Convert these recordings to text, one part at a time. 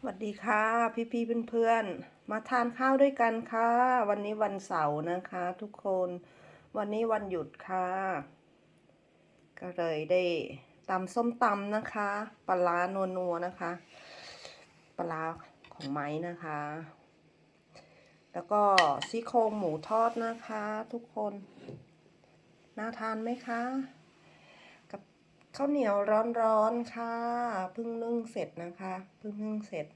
สวัสดีค่ะ พี่พี่เพื่อนเพื่อนมาทานข้าวด้วยกันค่ะ วันนี้วันเสาร์นะคะ ทุกคนวันนี้วันหยุดค่ะ ก็เลยได้ตำส้มตำนะคะ ปลาร้านัวนะคะ ปลาของไม้นะคะ แล้วก็ซี่โครงหมูทอดนะคะ ทุกคน น่าทานไหมคะ ข้าวเหนียวร้อนๆค่ะเพิ่งนึ่งเสร็จนะคะเพิ่งนึ่งเสร็จ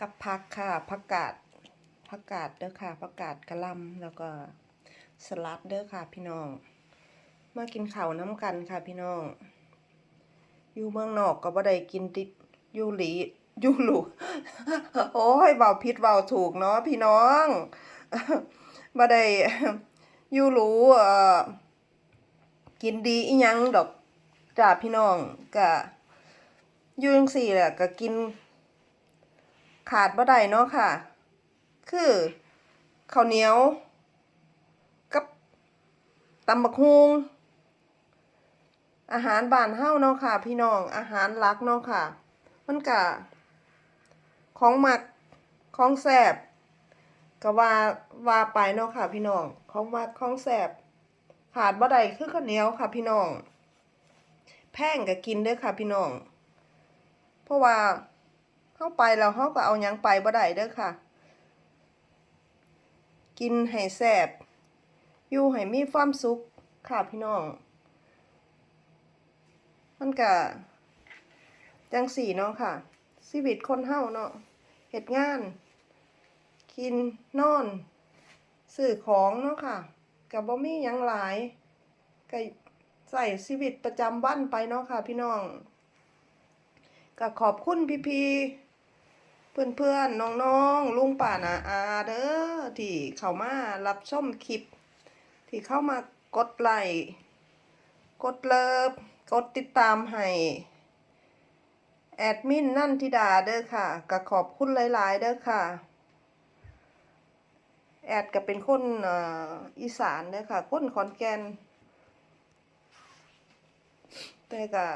กับผักค่ะผักกาดผักกาดเด้อค่ะผักกาดกะลำแล้วก็สลัดเด้อค่ะ พี่น้อง มากินข้าวน้ำกันค่ะพี่น้อง อยู่เมืองนอกก็บ่ได้กินติดยูหลียูหลูโอ้ยเบาผิดเบาถูกเนาะพี่น้องบ่ได้ยูหรูเอ่อกินดีอีหยังดอก จ้าพี่น้องก็อยู่จังซี่แหละก็กิน ขาดบ่ได้เนาะค่ะ คือข้าวเหนียว กับตำบักฮุงอาหารบ้านเฮาเนาะค่ะ พี่น้องอาหารหลักเนาะค่ะ มันก็ของหมักของแซ่บก็ว่าว่าไปเนาะค่ะ พี่น้องของหมักของแซ่บขาดบ่ได้คือข้าวเหนียวค่ะ พี่น้อง แพงก็กินเด้อค่ะพี่น้อง เพราะว่าเฮาไปแล้วเฮาก็เอายังไปบ่ได้เด้อค่ะ กินให้แซบอยู่ให้มีความสุขค่ะพี่น้อง มันก็จังสี่เนาะค่ะชีวิตคนเฮาเนาะเฮ็ดงาน กินนอนซื้อของเนาะค่ะกับบ่มียังหลายก็ ใส่ชีวิตประจำวันไปเนาะค่ะ พี่น้องก็ขอบคุณพี่ๆเพื่อนๆน้องๆลุงป่านาอาเด้อที่เข้ามารับชมคลิป ที่เข้ามากดไลค์กดเลิฟกดติดตามให้แอดมินนั่นทิดาเด้อค่ะก็ขอบคุณหลาย ๆ เด้อค่ะ แอดก็เป็นคนอ่ออีสานเด้อค่ะคนขอนแก่น แต่ก็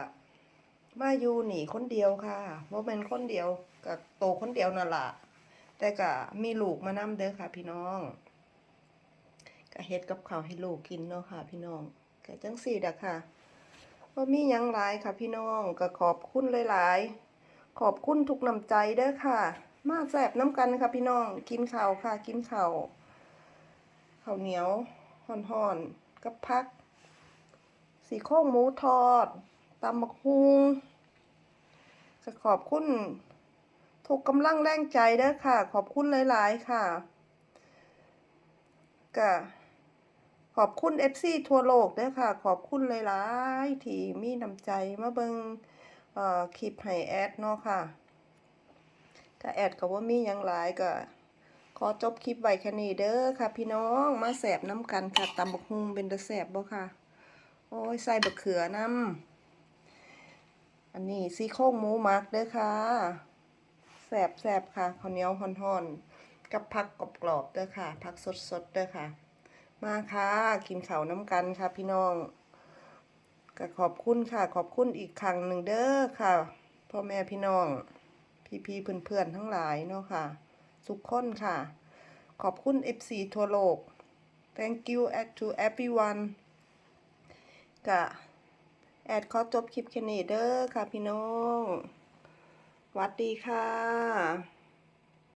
มาอยู่หนีคนเดียวค่ะว่าเป็นคนเดียวกับโตคนเดียวนั่นล่ะแต่ก็มีลูกมานำเด้อค่ะ พี่น้องก็เฮ็ดกับข้าวให้ลูกกินเนาะค่ะ พี่น้องก็จังสี่ดะค่ะว่ามียังหลายค่ะ พี่น้องก็ขอบคุณหลายๆขอบคุณทุกน้ำใจเด้อค่ะ มาแซ่บน้ำกันค่ะพี่น้องกินข้าวค่ะ กินข้าวข้าวเหนียวห่อนๆกับพัก สีโครงหมูทอดตำบักฮุงก็ขอบคุณทุกกำลังแรงใจเด้อค่ะ ขอบคุณหลาย ๆ ค่ะก็ขอบคุณ FC ทั่วโลกเด้อค่ะ ขอบคุณหลายๆที่มีน้ำใจมาเบิงอ่อคลิปให้แอดเนาะค่ะก็แอดก็ว่ามียังหลายก็ขอจบคลิปไว้แค่นี้เด้อค่ะ พี่น้องมาแสบน้ำกันค่ะตำบักฮุงเป็นตะแสบบ่ค่ะ โอ้ยใส่บักเขือน้ำอันนี้ซี่โครงหมูหมักเด้อค่ะแสบแสบค่ะข้าวเหนียวห่อนๆกับผักกรอบๆเด้อค่ะ ผักสดๆเด้อค่ะ มาค่ะกินข้าวน้ำกันค่ะ พี่น้องก็ขอบคุณค่ะ ขอบคุณอีกครั้งหนึ่งเด้อค่ะพ่อแม่พี่น้อง พี่ๆเพื่อนๆทั้งหลายเนาะค่ะทุกคนค่ะ ขอบคุณ FC ทั่วโลก thank you to everyone กะแอดขอจบคลิปแค่นี้เด้อค่ะพี่น้องวัดดีค่ะ